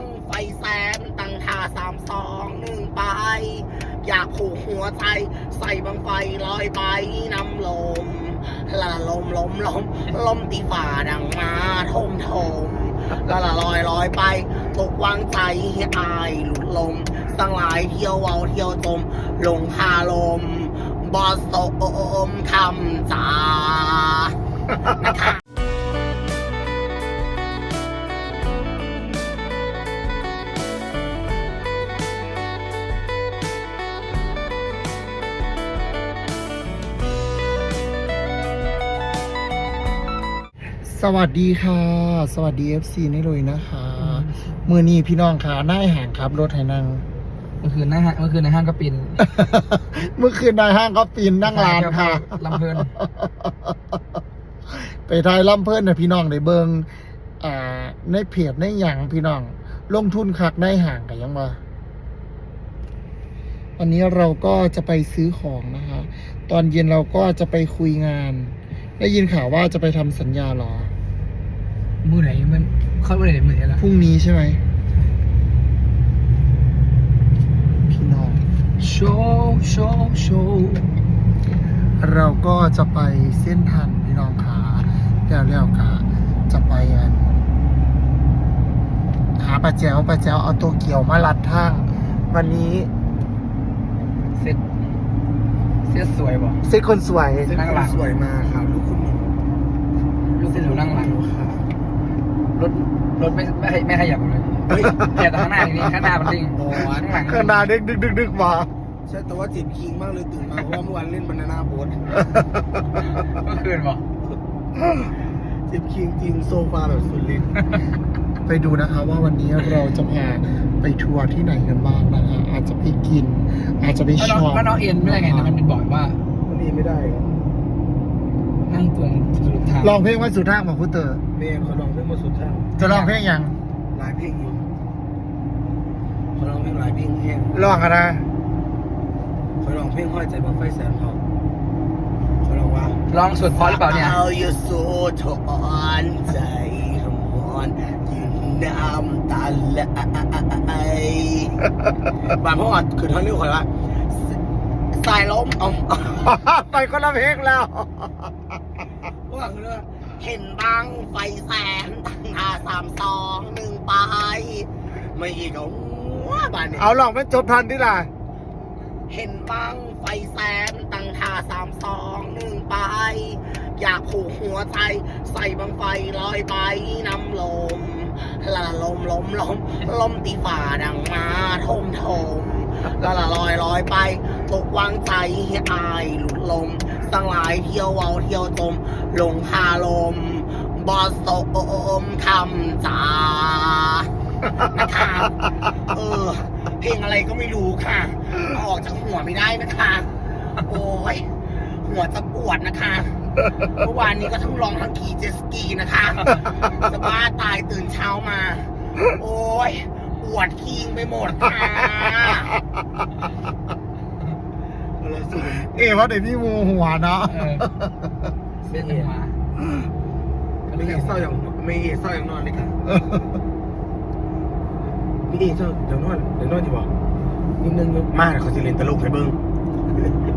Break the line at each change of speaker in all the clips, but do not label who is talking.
งไฟแสนตั้งท่าสามสองหนึ่งไป อยากผูกหัวใจ ใส่บังไฟลอยไปน้ำลมละลมลมลมลมตีฝ่าดังมาทมทมละละลอยลอยไป ตกวางใจให้อายหลุดลมสังหลายเที่ยวเวาเที่ยวจมลงคาลมบอสโอมคำจานะคะ
สวัสดีค่ะ สวัสดี FC นี่เลยนะคะมือนี้พี่น้องค่ะหน้าห่างครับ รถไถนั่ง
เมื่อคืนนะฮะเมื่อคืนในห้างก็ปิน
เมื่อคืนนายห้างก็ปีนนั่งร้านค่ะ
ลำเพลิน
ไปทายล่ำเพิ่นนะพี่น้องได้เบิงอ่าในเพจในหยังพี่น้อง ลงทุนคักได้ห่างกันยังว่าวันนี้เราก็จะไปซื้อของนะคะ ตอนเย็นเราก็จะไปคุยงาน ได้ยินข่าวว่าจะไปทำสัญญาเหรอ
มือไหนมันเข้ามือไหนมือไหนล่ะ
พรุ่งนี้ใช่ไหมพี่น้อง
โชว์โชว์โชว์
เราก็จะไปเส้นทันพี่น้องขาแล้วแล้วกะจะไปอันหาปลาแจวปลาแจวเอาตัวเกี่ยวมาลัดทางวันนี้
เซ็ตเซ็ตสวยบ่
เซ็ตคนสวย
นั่งหลัง
สวยมาค่ะลูกคุณหนู
ลูกหนูนั่งหลัง
ค่ะ
รถรถไม่ไม่ไม่ขยับเลยขยับแต่ข้างหน้าอย่างนี้ข้างหน้ามันดิ่งข้างหลัง
ขนาดดึกดึกดึกดึกมา
ใช่แต่ว่าจิบคิงมากเลยตื่นมาเพราะว่าเมื่อวานเล่นบานาน่าโบ๊ท
เมื่อคืนบ่
จิบคิงจริงโซฟาแบบสุดฤทธิ์
ไปดูนะคะว่าวันนี้เราจะพาไปทัวร์ที่ไหนกันบ้างนะคะอาจจะไปกิน อาจจะไป
แล้ว
ช
น้อง
อบ
แล้วน้องเอ็นไม่ได้ไงนะมันเป็นบอกว่า
วันนี้ไม่ได้ครับ
นั่งตรงสุดทาง
ลองเพลงว่าสุดทางของพุทเตอร์
เมย์เขาลองเพลงมาสุดท้าย
จะลองเพลงยัง
หลายเพลงอยู่เขาลองเพลงหลายเพลงแห้ง
ลองกันนะ
เขาลองเพลงห้อยใจบังไฟแสนเขาเขาลองว่า
ลองสุดพอหรือเปล่าเนี่ย
เอาอยู่สู้ทอนใจมอนยืนน้ำตาไหลบางพ่อคือท่อนนี้คอยว่าสายล้มเอา
ไปคนละเพลงแล้ว
ว่าคือว่าเห็นบางไฟแสนตั้งหาสามสองหนึ่งไปไม่อีกเอาว่าบ้านนี้
เอาลองเป็นจบทันที่ล่ะ
เห็นบังไฟแสนตั้งท่าสามสองหนึ่งไป อยากผูกหัวใจใส่บังไฟลอยไปน้ำลมละลมลมลมลมตีฝ่าดังมาทมทมละละลอยลอยไป ตกวางใจให้อายหลุดลม สังหลายเที่ยวเวาเที่ยวจมลงคาลมบอสโอมคำจานะคะเออ เพลงอะไรก็ไม่รู้ค่ะ ออกจากหัวไม่ได้นะคะ โอ้ยหัวจะปวดนะคะเมื่อวานนี้ก็ทั้งร้องทั้งขี่เจสกีนะคะจะบ้าตายตื่นเช้ามา โอ้ยปวดคิงไปหมดค่ะ
เอ๋ว่าเดี๋ยวพี่มูหัวเนาะ
เออเส้นหัว
ไม่เห็นเศร้าอย่างไม่เห็นเศร้าอย่างนอนเลยค่ะไม่เห็นเศร้าอย่างนอนอย่างนอนจีบอกนิดนึงมากเขาจะเล่นตลกให้เบิ้ง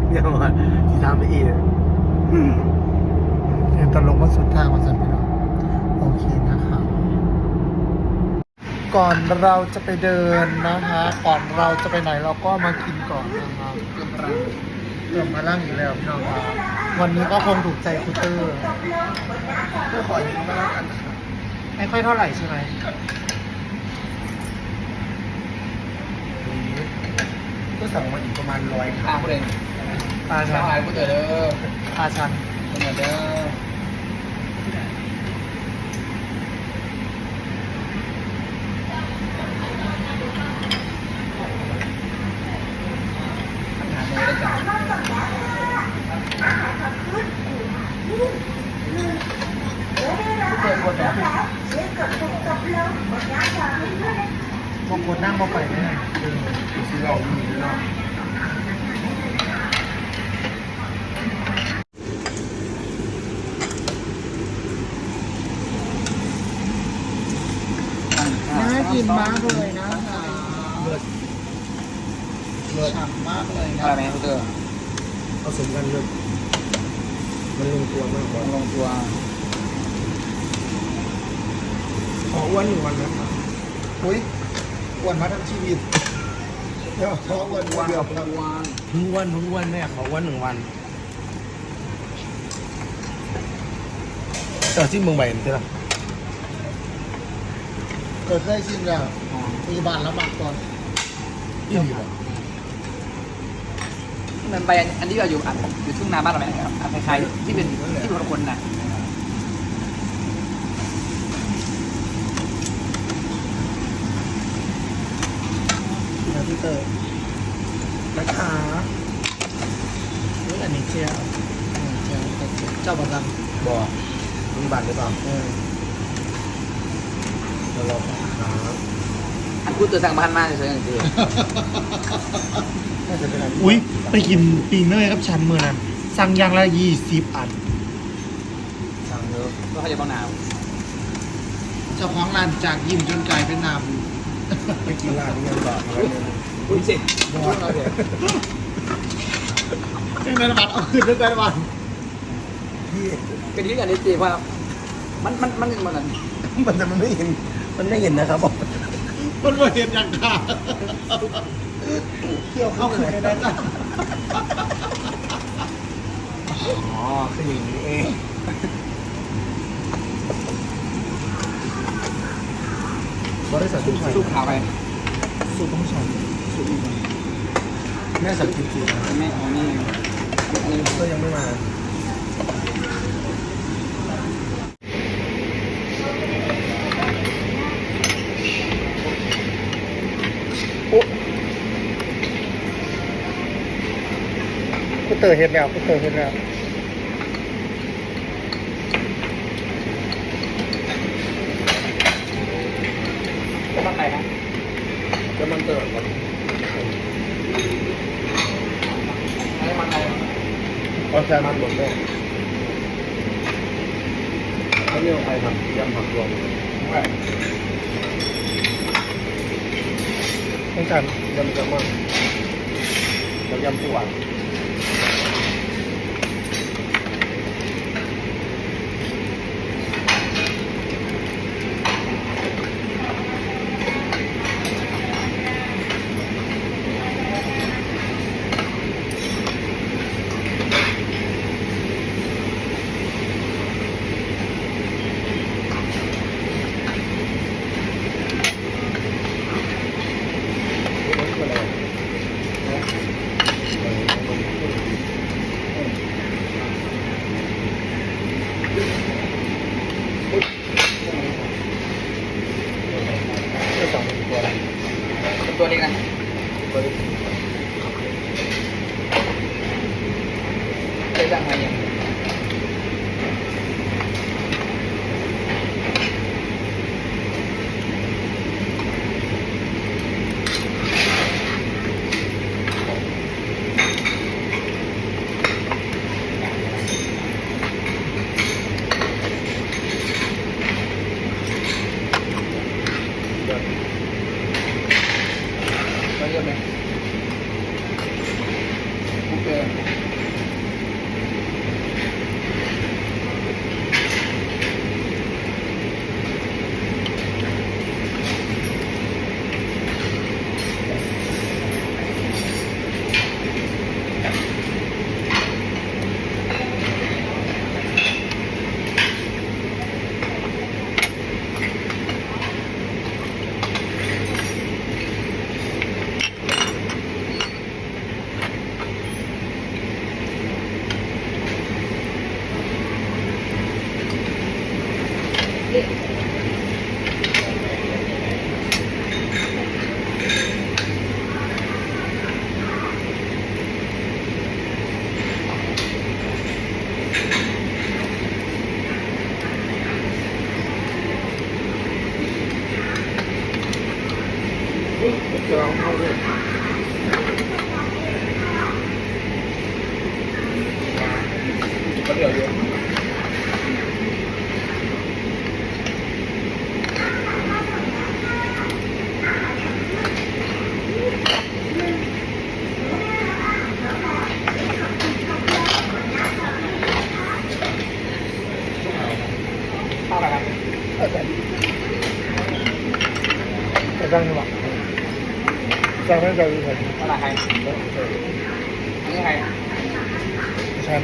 เนี่ยว่าที่ทำไปเอง
เห็นตลกมาสุดทางมาสันพี่น้องโอเคนะคะก่อนเราจะไปเดินนะคะ ก่อนเราจะไปไหนเราก็มากินก่อนนะคะเตรียมรังเตรียมมาล่างอยู่แล้วพี่น้องครับวันนี้ก็คงถูกใจคุณเตอร์
เพื่อขอยืมมาแล้วกัน
ไม่ค่อยเท่าไหร่ใช่ไหม
ก็สั่งมาอีกประมาณร้อย
ตามเลย
ตา
ชา
ชัน
วไอ้กูเจอเด้อ
ตาชัน
เหมือนเด้อ
บางคนนั่งมาไปไหมเนี่ย
ซื้อเราอยู่เนาะ
น่ากินนมากเลยนะคะ
เลิศเลิศ
ฉ่ำมากเลยนะ
อะไรไหมคุณเตอร์
ผสมกันเลยมันลงตัวมากกว่า
ลงตัว
ขออ้วนหนึ่งวันนะครับ
อุ้ยอ้วนมาทั้งชีวิตเดี๋ยวขออ้วนเดียวครับ
วาง
เพึ่งอ้วนเพึ่งอ้วนแม่ขออ้วนหนึ่งวันเออที่เมืองใบนี่ใช่ปะ
เกิดได้ชิมแล้วมีบานแล้วบักก่อน
ยี่สิบอะ
มันไปอันที่เราอยู่อันอยู่ทุ่งนาบ้านเราไหมครับอันคล้ายๆที่เป็นที่เป็นคนคนๆน่ะ
นะพี่เตยนะคะนี่อันนี้เชียวอืมเชียวเจ้าประจ
บ่มีบัตรหรือเปล่าำ
เออ
เรารอครับ
อันคุณเตอร์สั่งบ้านมาเฉยๆอย่างเดียว
น่าจะเป็นอะไร
อุ้ยไปกินปีเนยกับฉันเมื่อนั้นสั่งอย่างละยี่สิบอัน
สั่งเยอะ
ก็เขาจะบ้องหนาว
เจ้าของร้านจากยิ้มจนกลายเป็นน้
ไปกินร้านนี้กันก่อนอะไรเนี่ย
อุ้ยสิ
บ่
เราเดี๋ยว
เป็นเงินบัตรเอาคืนด้วยกันวัน
พี่
เป็นที่กันนี้จีว่ามันมันมันมันมัน
มันจะมันไม่เห็น มันไม่เห็นนะครับบอก
มันมาเห็นอย่างขาเที่ยวเข้าคืนได้จ้ะ
อ๋อคืออย่างนี้เอง บริษัททุกไทย
สู้ขาวไป
สูตรต้องฉันสูตรอีกวัน
แม่สั่งกิมจินะ
ไม่เอานี่อันนี้
ก็ยังไม่มา
กูเตอร์เห็นแล้วกูเตอร์เห็นแล้ว
จะบ้านไหนนะ
จะมันเติมก่อน
อันนี้มันอะไร
เอาแซมันหมดเลยเขาเรียกว่าใครทำยำผักรวม
ต้องการ
ยำกระมังแล้วยำปูอัด
เป็นตัวเล็กนะ เคยสั่
จะลอ
hay. Đúng hay Xem.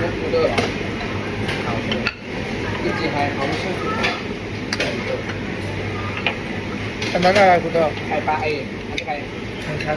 Nước cô đưa. Rồi Cái gì hay không sức Em nói là cô đưa?
Hai ba ấy Anh
cái này. Anh khác